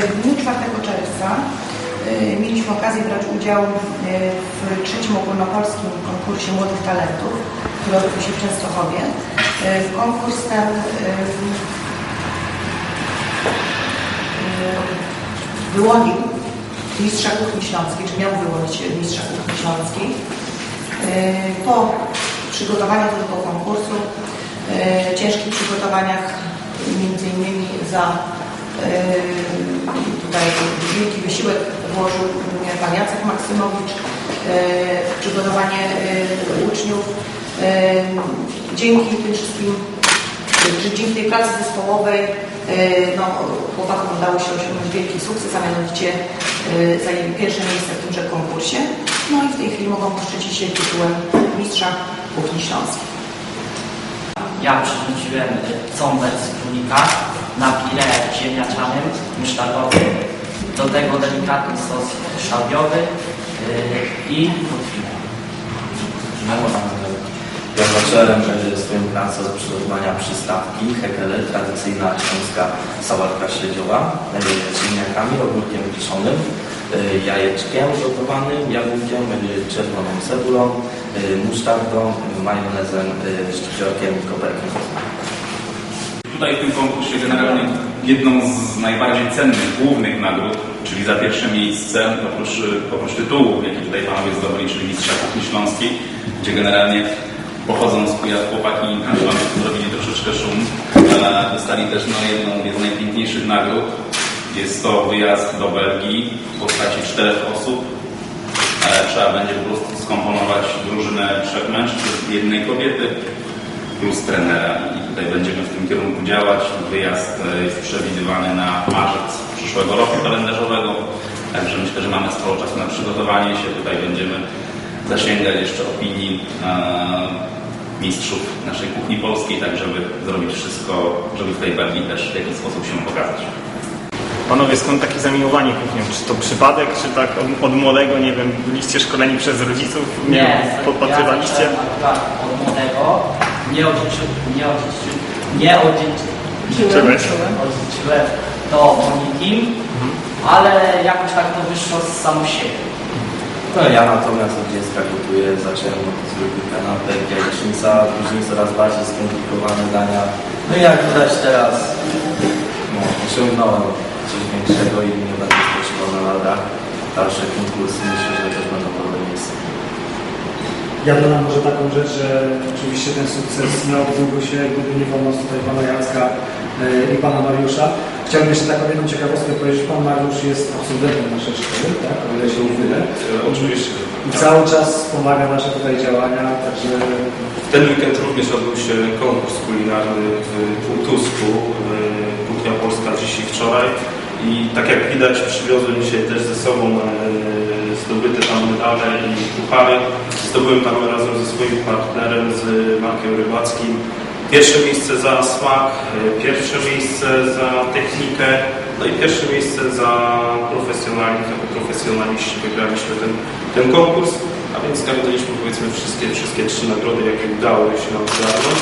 W dniu 4 czerwca y, mieliśmy okazję brać udział y, w trzecim ogólnopolskim konkursie Młodych Talentów, który odbył się w Częstochowie. Konkurs ten wyłonił mistrza kuchni śląskiej, czy miał wyłonić mistrza kuchni śląskiej. Po przygotowaniu do tego konkursu, ciężkich przygotowaniach, między innymi za tutaj wielki wysiłek włożył pan Jacek Maksymowicz, w przygotowanie y, uczniów. Dzięki tym wszystkim że dzięki tej pracy zespołowej no, chłopakom udało się osiągnąć wielki sukces, a mianowicie zajęli pierwsze miejsce w tymże konkursie. No i w tej chwili mogą poszczycić się tytułem mistrza kuchni śląskiej. Ja przyrzuciłem cąbek z królika na pile ziemniaczanym, musztardowym, do tego delikatny sos szałwiowy yy, i kotwinę. Ja zacząłem e, swoją pracę od przygotowania przystawki hekele, tradycyjna śląska sałatka śledziowa z ziemniakami, ogórkiem kiszonym, e, jajeczkiem gotowanym, jabłkiem, e, czerwoną cebulą, e, musztardą, majonezem, szczypiorkiem i koperkiem. Tutaj w tym konkursie generalnie jedną z najbardziej cennych, głównych nagród, czyli za pierwsze miejsce, oprócz, oprócz tytułu, jaki tutaj panowie zdobyli, czyli Mistrza Kuchni Śląskiej, gdzie generalnie pochodzą z Kujaw chłopaki i zrobili troszeczkę szum, dostali też no, jedną z najpiękniejszych nagród. Jest to wyjazd do Belgii w postaci czterech osób. Trzeba będzie po prostu skomponować drużynę trzech mężczyzn, jednej kobiety plus trenera tutaj będziemy w tym kierunku działać. Wyjazd e, jest przewidywany na marzec przyszłego roku kalendarzowego, także myślę, że mamy sporo czasu na przygotowanie się. Tutaj będziemy zasięgać jeszcze opinii e, mistrzów naszej kuchni polskiej, tak żeby zrobić wszystko, żeby w tej Belgii też w jakiś sposób się pokazać. Panowie, skąd takie zamiłowanie kuchnią? Czy to przypadek, czy tak od, od młodego, nie wiem, byliście szkoleni przez rodziców? Nie, wiem, podpatrywaliście? Ja akurat od młodego, nie odziedziczyłem, nie odziedziczyłem, nie odziedziczyłem, odziedziczyłem to o nikim, ale jakoś tak to wyszło z samo siebie. No ja natomiast od dziecka gotuję, zacząłem od zwykłych kanapek, jajecznica, później coraz bardziej skomplikowane dania. No i jak widać teraz, no, osiągnąłem coś większego i nie będę spoczywał na ladach. Dalsze konkursy myślę, że też będą dobre miejsce. Ja dodam może taką rzecz, że oczywiście ten sukces nie odbyłby się, gdyby nie pomoc tutaj pana Jacka e, i pana Mariusza. Chciałbym jeszcze taką jedną ciekawostkę powiedzieć. Pan Mariusz jest absolwentem naszej szkoły, tak? O ile się nie mylę. Oczywiście. I cały czas wspomaga nasze tutaj działania, także W ten weekend również odbył się konkurs kulinarny w Półtusku, e, Kuchnia Polska dziś i wczoraj. I tak jak widać przywiozłem dzisiaj też ze sobą e, zdobyte tam medale i puchary. Zdobyłem tam razem ze swoim partnerem, z Markiem Rybackim. Pierwsze miejsce za smak, e, pierwsze miejsce za technikę, no i pierwsze miejsce za profesjonalizm. Jako profesjonaliści wygraliśmy ten, ten konkurs, a więc zgarnęliśmy powiedzmy wszystkie, wszystkie trzy nagrody, jakie udało się nam zgarnąć.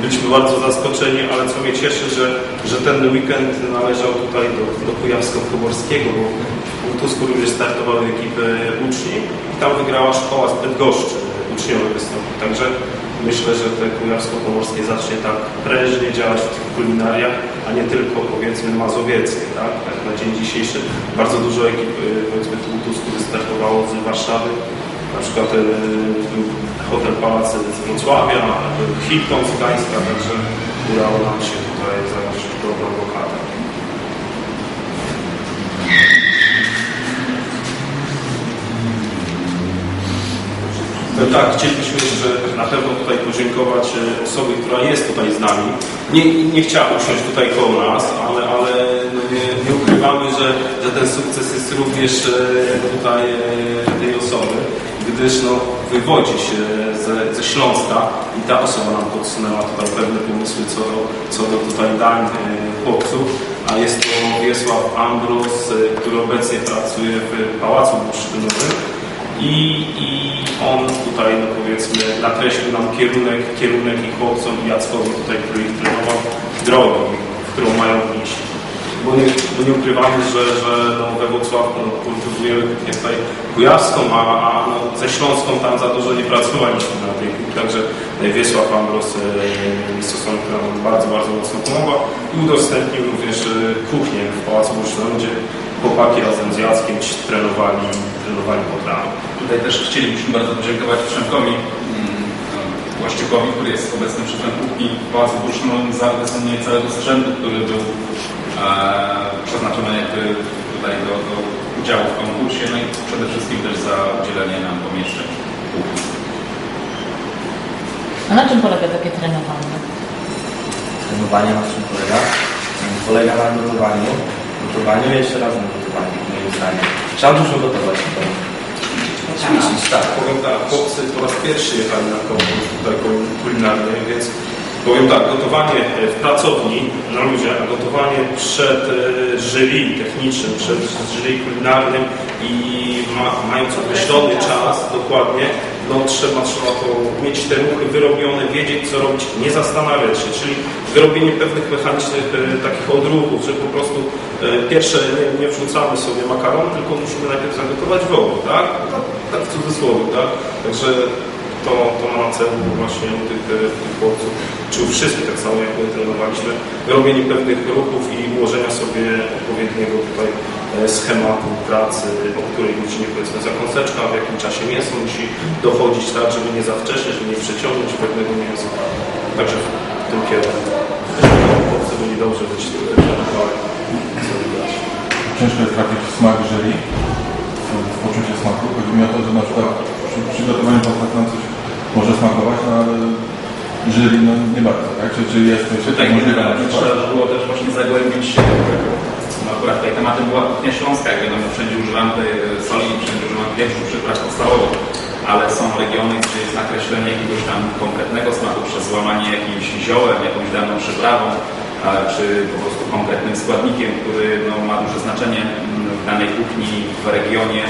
Byliśmy bardzo zaskoczeni, ale co mnie cieszy, że, że ten weekend należał tutaj do, do Kujawsko-Pomorskiego, bo w Półtusku również startowały ekipy uczni i tam wygrała szkoła z Bydgoszczy, uczniowie wystąpili. Także myślę, że te Kujawsko-Pomorskie zacznie tak prężnie działać w tych kulinariach, a nie tylko powiedzmy mazowieckie. Tak? tak na dzień dzisiejszy bardzo dużo ekip powiedzmy w Półtusku wystartowało z Warszawy, na przykład e, Hotel Pałac z Wrocławia, Hilton z Gdańska, także udało nam się tutaj zająć dobrą lokatę. No tak, chcielibyśmy jeszcze na pewno tutaj podziękować e, osobie, która jest tutaj z nami. Nie, nie chciała usiąść tutaj koło nas, ale, ale no nie, nie ukrywamy, że, że ten sukces jest również e, tutaj e, tej osoby, gdyż no, wywodzi się ze, ze Śląska i ta osoba nam podsunęła tutaj pewne pomysły co do, co do tutaj dań e, chłopców, a jest to Wiesław Ambros, e, który obecnie pracuje w Pałacu Bursztynowym i, i on tutaj, no powiedzmy, nakreślił nam kierunek, kierunek i chłopcom i Jackowi tutaj, który ich trenował, drogą, w którą mają iść. Bo nie, bo nie ukrywamy, że, że no, we Wrocławku no, kultywujemy kuchnię tutaj kujawską, a, a no, ze Śląską tam za dużo nie pracowaliśmy na tej kuchni, także Wiesław Ambros e, która nam bardzo, bardzo mocno pomogła i udostępnił również e, kuchnię w Pałacu Bursztynu, gdzie chłopaki razem z Jackiem trenowali, trenowali potrawy. Tutaj też chcielibyśmy bardzo podziękować Przemkowi mm, Łaszczykowi, który jest obecnym szefem kuchni w Pałacu Bursztynowym za wysłanie całego sprzętu, który był e, przeznaczony jakby tutaj do, do udziału w konkursie, no i przede wszystkim też za udzielenie nam pomieszczeń. A na czym polega takie trenowanie? Trenowanie na czym polega? Polega na gotowaniu. Gotowaniu i jeszcze raz na gotowaniu, moim zdaniem. Trzeba dużo gotować. to Ćwiczyć, tak. Powiem tak, chłopcy po raz pierwszy jechali na konkurs tutaj kulinarny, więc powiem tak, gotowanie w pracowni na ludzie, a gotowanie przed e, jury technicznym, przed jury kulinarnym i ma, mając określony czas dokładnie, no trzeba, trzeba to mieć te ruchy wyrobione, wiedzieć co robić, nie zastanawiać się, czyli wyrobienie pewnych mechanicznych e, takich odruchów, że po prostu e, pierwsze nie, nie wrzucamy sobie makaron, tylko musimy najpierw zagotować wodę, tak? Tak, tak w cudzysłowie, tak? Także to, to ma na celu właśnie u tych, e, chłopców, czy u wszystkich tak samo jak my trenowaliśmy, robienie pewnych ruchów i ułożenia sobie odpowiedniego tutaj e, schematu pracy, o której godzinie powiedzmy zakąseczka, w jakim czasie mięso musi dochodzić, tak, żeby nie za wcześnie, żeby nie przeciągnąć pewnego mięsa. Także w tym kierunku. Chłopcy byli dobrze widać. Ciężko jest trafić w smak jury, w poczucie smaku. Chodzi mi o to, że na przykład przy przygotowaniu potrafi nam coś może smakować, no ale bardzo, tak? Czy, czy jest Tutaj możliwe na generalnie przykład? trzeba było też właśnie zagłębić się. No akurat tutaj tematem była kuchnia śląska, jak wiadomo, wszędzie używamy tej e, soli, wszędzie używamy pieprzu, przypraw podstawowych, ale są regiony, gdzie jest nakreślenie jakiegoś tam konkretnego smaku przez złamanie jakimś ziołem, jakąś daną przyprawą, czy po prostu konkretnym składnikiem, który no, ma duże znaczenie mm, w danej kuchni, w regionie.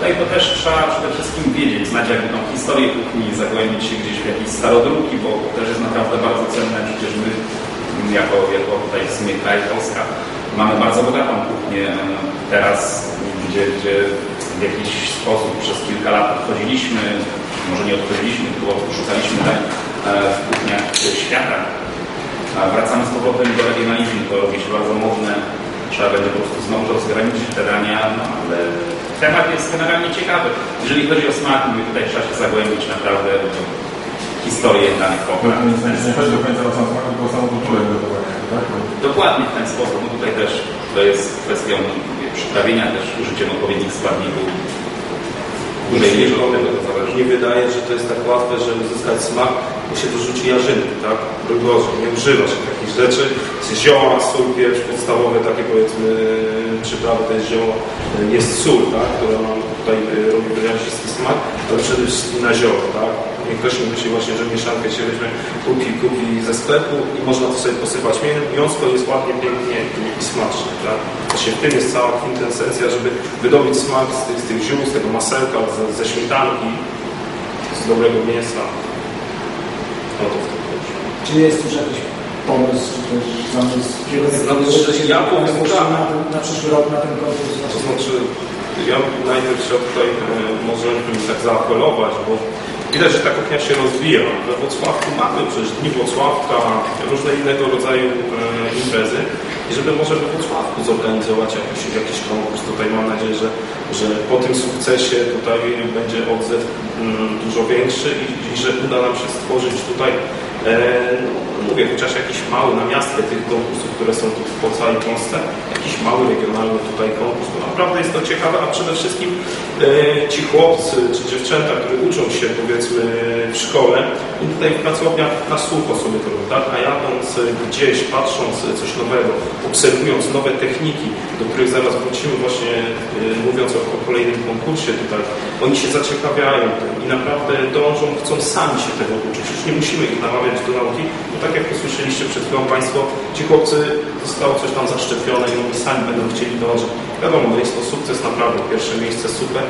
Tutaj to też trzeba przede wszystkim wiedzieć, znać jakby tą historię kuchni, zagłębić się gdzieś w jakieś starodruki, bo to też jest naprawdę bardzo cenne. Przecież my, m, jako, jako tutaj w sumie kraj Polska, mamy bardzo bogatą kuchnię teraz, gdzie, gdzie w jakiś sposób przez kilka lat odchodziliśmy, może nie odchodziliśmy, tylko szukaliśmy dań e, w kuchniach świata. A wracamy z powrotem do regionalizmu, to robi bardzo modne. Trzeba będzie po prostu znowu rozgraniczyć te dania, no ale temat jest generalnie ciekawy. Jeżeli chodzi o smak, mówię, tutaj trzeba się zagłębić naprawdę w historię danych potraw. Nie, nie, nie chodzi do końca o sam smak, tylko o samą kulturę gotowania, tak? Dokładnie w ten sposób. No tutaj też to jest kwestią przyprawienia, też użyciem odpowiednich składników. Nie tego zależy. nie wydaje, że to jest tak łatwe, że uzyskać smak, bo się dorzuci jarzynki, tak? Broń nie używa się takich rzeczy. Zioła, sól, pieprz, podstawowe takie powiedzmy przyprawy, to jest zioło, jest sól, tak? Która nam tutaj e, robi wyrazisty smak, ale przede wszystkim na zioło, tak? Niech ktoś myśli właśnie, że mieszankę się weźmie, kupi, kupi ze sklepu i można to sobie posypać mięsem. Miąsko jest ładnie, pięknie i smaczne, tak? Właśnie w tym jest cała kwintesencja, żeby wydobyć smak z tych, z tych ziół, z tego masełka, ze, ze śmietanki, z dobrego mięsa. No to w tym chodzi. Czy jest już jakiś pomysł, czy też zamysł Znaczy, ja powiem tak. na, na przyszły rok na ten konkurs? To znaczy, ja najpierw chciał tutaj e, może tak zaapelować, bo widać, że ta kuchnia się rozwija. We Wrocławku mamy przecież Dni Wrocławka, różne innego rodzaju e, imprezy i żeby może we Wrocławku zorganizować jakiś, jakiś konkurs. Tutaj mam nadzieję, że, że po tym sukcesie tutaj będzie odzew mm, dużo większy i, i że uda nam się stworzyć tutaj no, mówię, chociaż jakiś mały namiastkę tych konkursów, które są tu po całej Polsce, jakiś mały regionalny tutaj konkurs, bo naprawdę jest to ciekawe, a przede wszystkim e, ci chłopcy czy dziewczęta, które uczą się powiedzmy w szkole, i tutaj w pracowniach na słucho sobie to robią, tak? a jadąc gdzieś, patrząc coś nowego, obserwując nowe techniki, do których zaraz wrócimy właśnie e, mówiąc o, o kolejnym konkursie tutaj, oni się zaciekawiają i naprawdę dążą, chcą sami się tego uczyć. Już nie musimy ich namawiać bo tak jak usłyszeliście przed chwilą Państwo, ci chłopcy zostało coś tam zaszczepione i oni sami będą chcieli dążyć. Wiadomo, jest to sukces naprawdę, pierwsze miejsce super,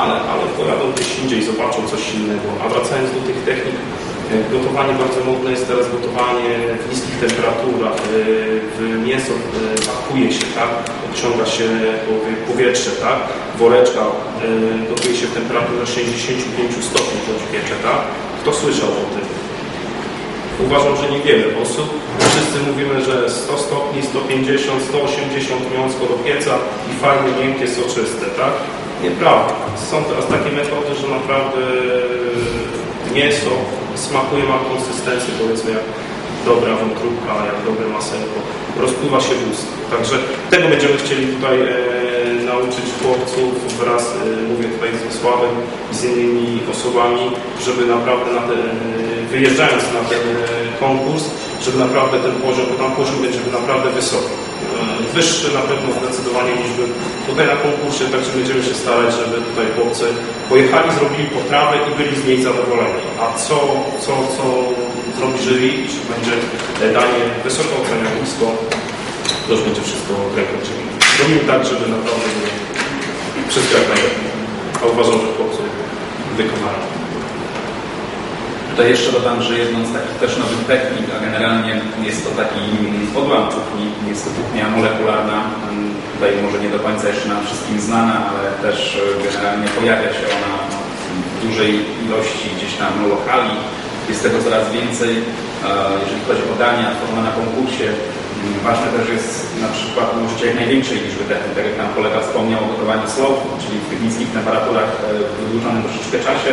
ale, ale pojadą gdzieś indziej, zobaczą coś innego. A wracając do tych technik, e, gotowanie bardzo modne jest teraz gotowanie w niskich temperaturach, e, w mięso e, pakuje się, tak? Odciąga się powie- powietrze, tak? Woreczka gotuje się w temperaturze 65 stopni bądź piecze, tak? Kto słyszał o tym? Uważam, że niewiele osób. Wszyscy mówimy, że 100 stopni, 150, 180 mięsko do pieca i fajnie, miękkie, soczyste, tak? Nieprawda. Są teraz takie metody, że naprawdę mięso smakuje, ma konsystencję, powiedzmy jak dobra wątróbka, jak dobre masełko, rozpływa się w ust. Także tego będziemy chcieli tutaj e, nauczyć chłopców wraz, e, mówię tutaj z Sławem i z innymi osobami, żeby naprawdę na ten, e, wyjeżdżając na ten e, konkurs, żeby naprawdę ten poziom, bo tam poziom będzie naprawdę wysoki. E, Wyższy na pewno zdecydowanie niż był tutaj na konkursie, także będziemy się starać, żeby tutaj chłopcy pojechali, zrobili poprawę i byli z niej zadowoleni. A co, co, co zrobi jury, czy będzie e, danie wysoko nisko, to już będzie wszystko ręku jury. Robimy tak, żeby naprawdę wszystko jak najlepiej. A uważam, że chłopcy wykonali. Tutaj jeszcze dodam, że jedną z takich też nowych technik, a generalnie jest to taki odłam kuchni, jest to kuchnia molekularna. Mm, Tutaj może nie do końca jeszcze nam wszystkim znana, ale też e, generalnie pojawia się ona w dużej ilości gdzieś tam lokali. Jest tego coraz więcej. Jeżeli chodzi o dania tworzone na konkursie, mm, ważne też jest na przykład użycie jak największej liczby technik, tak jak nam kolega wspomniał o gotowaniu slow, czyli w tych niskich temperaturach e, w wydłużonym troszeczkę czasie.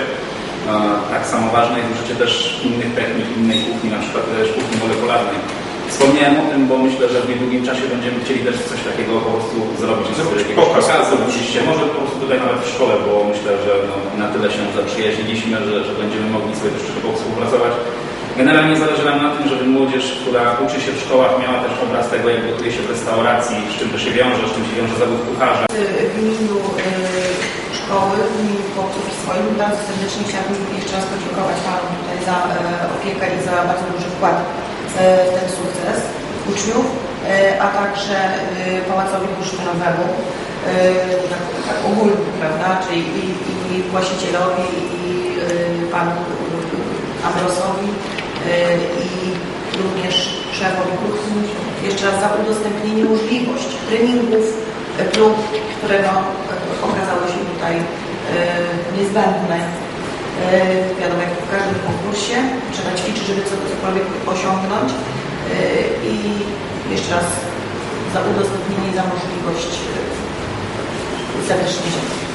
E, Tak samo ważne jest użycie też innych technik, innej kuchni, na przykład też kuchni molekularnej. Wspomniałem o tym, bo myślę, że w niedługim czasie będziemy chcieli też coś takiego po prostu zrobić. Zrobić pokaz. oczywiście, może po prostu tutaj nawet w szkole, bo myślę, że no, na tyle się zaprzyjaźniliśmy, że, że będziemy mogli sobie też szybko współpracować. Generalnie zależy nam na tym, żeby młodzież, która uczy się w szkołach, miała też obraz tego, jak gotuje się w restauracji, z czym to się wiąże, z czym się wiąże zawód kucharza. w imieniu e, szkoły, imieniu chłopców i swoim. Bardzo serdecznie chciałabym jeszcze raz podziękować Panu tutaj za e, opiekę i za bardzo duży wkład e, w ten sukces uczniów, e, a także Pałacowi Bursztynowemu, tak, tak ogólnie, prawda, czyli i, i właścicielowi, i Panu Ambrosowi, i również szefowi kuchni. Jeszcze raz za udostępnienie możliwości treningów, prób, które no, okazały tutaj e, niezbędne. E, Wiadomo, jak w każdym konkursie trzeba ćwiczyć, żeby co- cokolwiek osiągnąć E, i jeszcze raz za udostępnienie za możliwość serdecznie dziękuję.